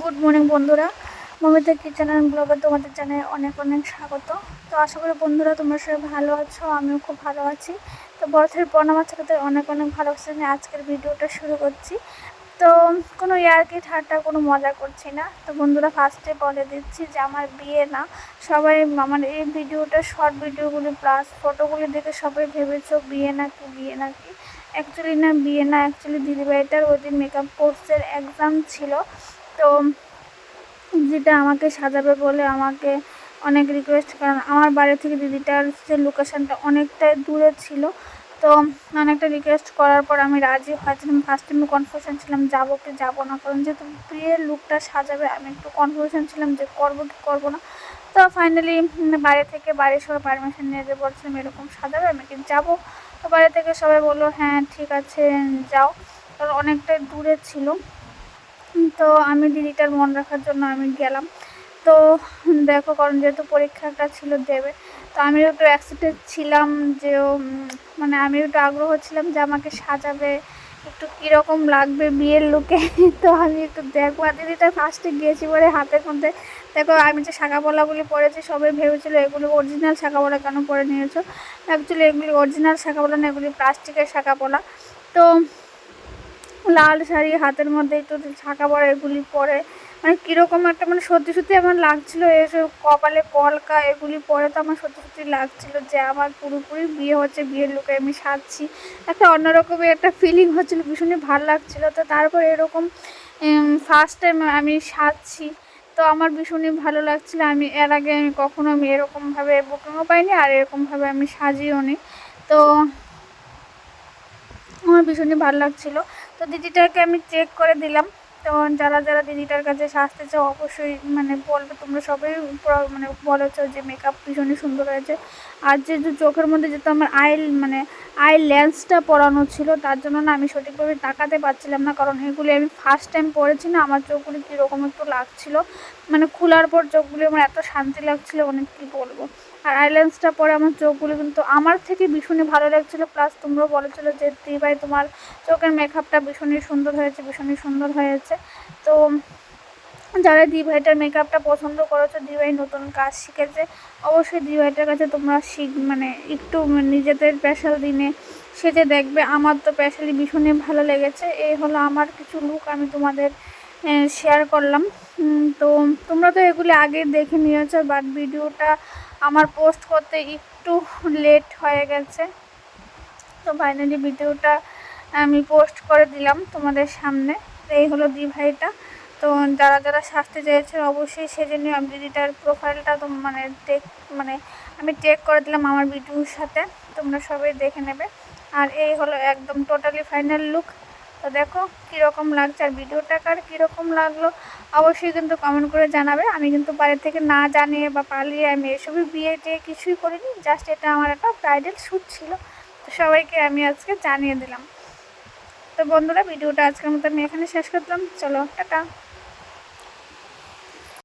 Good morning বন্ধুরা। Momita kitchen and ব্লগে তোমাদের জানাই অনেক অনেক স্বাগত। তো আশা করি বন্ধুরা তোমরা সবাই ভালো আছো, আমিও খুব ভালো আছি। তো বরফের প্রণাম আজকে অনেক অনেক ভালোবাসা নিয়ে আজকের ভিডিওটা শুরু করছি। তো কোনো ইয়ার্কি ঠাট্টা, কোনো মজা করছি না। তো বন্ধুরা ফার্স্টে বলে দিচ্ছি যে আমার বিয়ে না, সবাই আমার এই ভিডিওটা শর্ট ভিডিওগুলি প্লাস ফটোগুলি দেখে সবাই ভেবেছো বিয়ে নাকি বিয়ে নাকি? অ্যাকচুয়ালি না, বিয়ে না অ্যাকচুয়ালি দিদিভাইটার ওই দিন মেকআপ কোর্সের এক্সাম ছিল। তো যেটা আমাকে সাজাবে বলে আমাকে অনেক রিকোয়েস্ট কারণ আমার বাড়ি থেকে দিদিটার যে লোকেশানটা অনেকটাই দূরে ছিল। তো অনেকটা রিকোয়েস্ট করার পর আমি রাজি হয়েছিলাম ফার্স্ট টাইমে কনফিউশন ছিলাম, যাব কি যাব না? কারণ যেহেতু বিয়ের লুকটা সাজাবে, আমি একটু কনফিউশন ছিলাম যে করব কি করব না। তো ফাইনালি বাড়ি থেকে বাড়ির সবাই পারমিশন নিয়ে যে বলছিলাম এরকম সাজাবে, আমি কি যাব? তো বাড়ি থেকে সবাই বলল হ্যাঁ ঠিক আছে, যাও। কারণ অনেকটাই দূরে ছিল। তো আমি দিদিটার মন রাখার জন্য আমি গেলাম। তো দেখো, কারণ যেহেতু পরীক্ষাটা ছিল দেবে, তো আমিও একটু অ্যাক্সিটেড ছিলাম যে মানে আমি একটু আগ্রহ ছিলাম যে আমাকে সাজাবে, একটু কীরকম লাগবে বিয়ের লুকে তো আমি একটু দেখব। আর দিদিটা ফার্স্টে গিয়েছি বলে হাতের মধ্যে, দেখো, আমি যে শাঁখাপলাগুলি পরেছি সবাই ভেবেছিলো এগুলো অরিজিনাল শাঁখাপলা কেন পরে নিয়েছো? অ্যাকচুয়ালি এগুলি অরিজিনাল শাঁখাপলা না, এগুলি প্লাস্টিকের শাঁখাপলা তো লাল শাড়ি, হাতের মধ্যে একটু ছাকা পরা এগুলি পরে। মানে কীরকম একটা মানে সত্যি সত্যি আমার লাগছিল এসব কপালে কলকা, এগুলি পরে তো আমার সত্যি সত্যি লাগছিল যে আমার পুরোপুরি বিয়ে হচ্ছে, বিয়ের লোকে আমি সাজছি। একটা অন্যরকমের একটা ফিলিং হচ্ছিল, ভীষণই ভালো লাগছিল। তো তারপর এরকম ফার্স্ট টাইম আমি সাজছি, তো আমার ভীষণই ভালো লাগছিল। আমি, এর আগে আমি কখনো আমি এরকমভাবে বুকিংও পাইনি আর এরকমভাবে আমি সাজিও নি তো আমার ভীষণই ভালো লাগছিল। তো দিদিটাকে আমি চেক করে দিলাম। তো যারা যারা দিদিটার কাছে সাজতে চাও, অবশ্যই মানে বলবে, তোমরা সবাই মানে বলেছ যে মেকআপ ভীষণই সুন্দর হয়েছে। আর যে চোখের মধ্যে যেহেতু আমার আই মানে আই লেন্সটা পরানো ছিল, তার জন্য না আমি সঠিকভাবে তাকাতে পারছিলাম না, কারণ এগুলি আমি ফার্স্ট টাইম পরেছি না, আমার চোখগুলি কীরকম একটু লাগছিল। মানে খোলার পর চোখগুলি আমার এত শান্তি লাগছিল অনেক কী বলব? আর আইল্যান্সটা পরে আমার চোখগুলো কিন্তু আমার থেকে ভীষণই ভালো লাগছিল প্লাস তোমরাও বলেছিলো যে দি ভাই তোমার চোখের মেকআপটা ভীষণই সুন্দর হয়েছে, ভীষণই সুন্দর হয়েছে। তো যারা দি ভাইটার মেকআপটা পছন্দ করেছ দি ভাই নতুন কাজ শিখেছে, অবশ্যই দি ভাইটার কাছে তোমরা শিখ মানে একটু নিজেদের স্পেশাল দিনে সেজে দেখবে। আমার তো স্পেশালি ভীষণই ভালো লেগেছে। এই হলো আমার কিছু লুক আমি তোমাদের শেয়ার করলাম। তো তোমরা তো এগুলি আগে দেখে নিয়েছো বাট ভিডিওটা আমার পোস্ট করতে একটু লেট হয়ে গেছে। তো ফাইনালি ভিডিওটা আমি পোস্ট করে দিলাম তোমাদের সামনে। এই হলো দি ভাইটা তো যারা যারা সাজতে চেয়েছে অবশ্যই সেজে নিয়ে আমি দিদিটার প্রোফাইলটা তো মানে টেক মানে আমি টেক করে দিলাম আমার ভিডিওর সাথে। তোমরা সবাই দেখে নেবে। আর এই হলো একদম টোটালি ফাইনাল লুক তো দেখো কীরকম লাগছে আর ভিডিওটা কার কীরকম লাগল অবশ্যই কিন্তু কমেন্ট করে জানাবে। আমি কিন্তু বাড়ি থেকে না জানিয়ে বা পালিয়ে আমি এসবই বিয়ে টিয়ে কিছুই করিনি জাস্ট এটা আমার একটা ব্রাইডাল শ্যুট ছিল। তো সবাইকে আমি আজকে জানিয়ে দিলাম। তো বন্ধুরা, ভিডিওটা আজকের মতো আমি এখানে শেষ করলাম। চলো, টাটা।